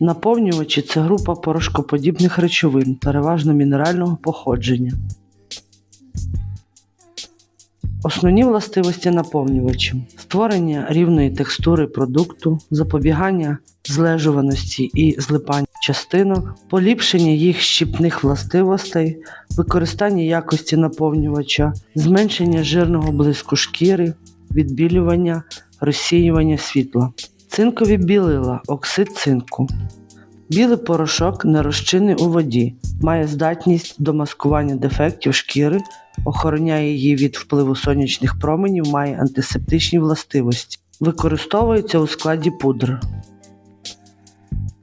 Наповнювачі це група порошкоподібних речовин, переважно мінерального походження. Основні властивості наповнювачів: створення рівної текстури продукту, запобігання злежуваності і злипання частинок, поліпшення їх щіпних властивостей, використання якості наповнювача, зменшення жирного блиску шкіри, відбілювання, розсіювання світла. Цинкові білила, оксид цинку. Білий порошок не розчинний у воді, має здатність до маскування дефектів шкіри, охороняє її від впливу сонячних променів, має антисептичні властивості. Використовується у складі пудр.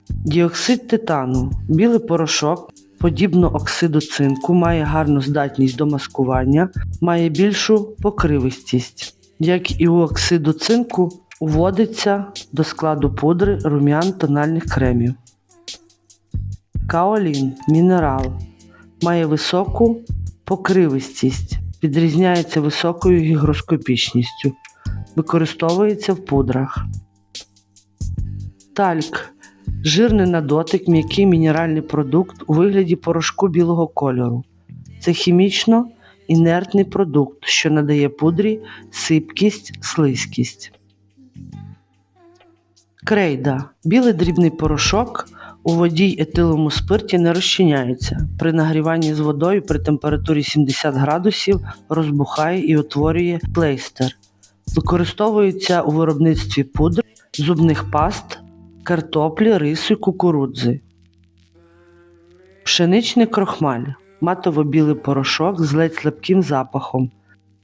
Діоксид титану. Білий порошок, подібно оксиду цинку, має гарну здатність до маскування, має більшу покривистість. Як і у оксиду цинку, уводиться до складу пудри рум'ян тональних кремів. Каолін мінерал має високу покривистість, відрізняється високою гігроскопічністю, використовується в пудрах. Тальк жирний на дотик м'який мінеральний продукт у вигляді порошку білого кольору. Це хімічно інертний продукт, що надає пудрі сипкість, слизькість. Крейда білий дрібний порошок у воді й етиловому спирті не розчиняється. При нагріванні з водою при температурі 70 градусів розбухає і утворює плейстер. Використовується у виробництві пудр, зубних паст, картоплі, рису кукурудзи. Пшеничний крохмаль матово-білий порошок з ледь слабким запахом.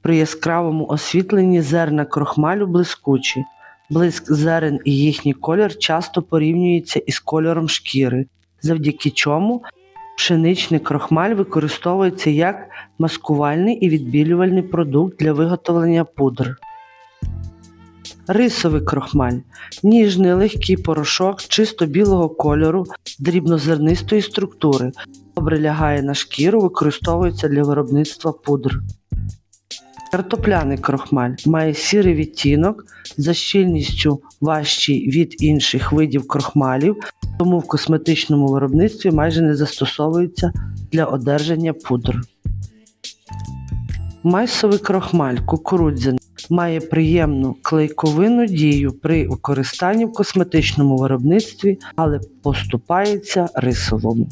При яскравому освітленні зерна крохмалю блискучі. Блиск зерен і їхній колір часто порівнюється із кольором шкіри, завдяки чому пшеничний крохмаль використовується як маскувальний і відбілювальний продукт для виготовлення пудр. Рисовий крохмаль ніжний легкий порошок чисто білого кольору, дрібнозернистої структури, добре лягає на шкіру, використовується для виробництва пудр. Картопляний крохмаль має сірий відтінок за щільністю важчий від інших видів крохмалів, тому в косметичному виробництві майже не застосовується для одержання пудр. Майсовий крохмаль кукурудзяний має приємну клейковинну дію при використанні в косметичному виробництві, але поступається рисовому.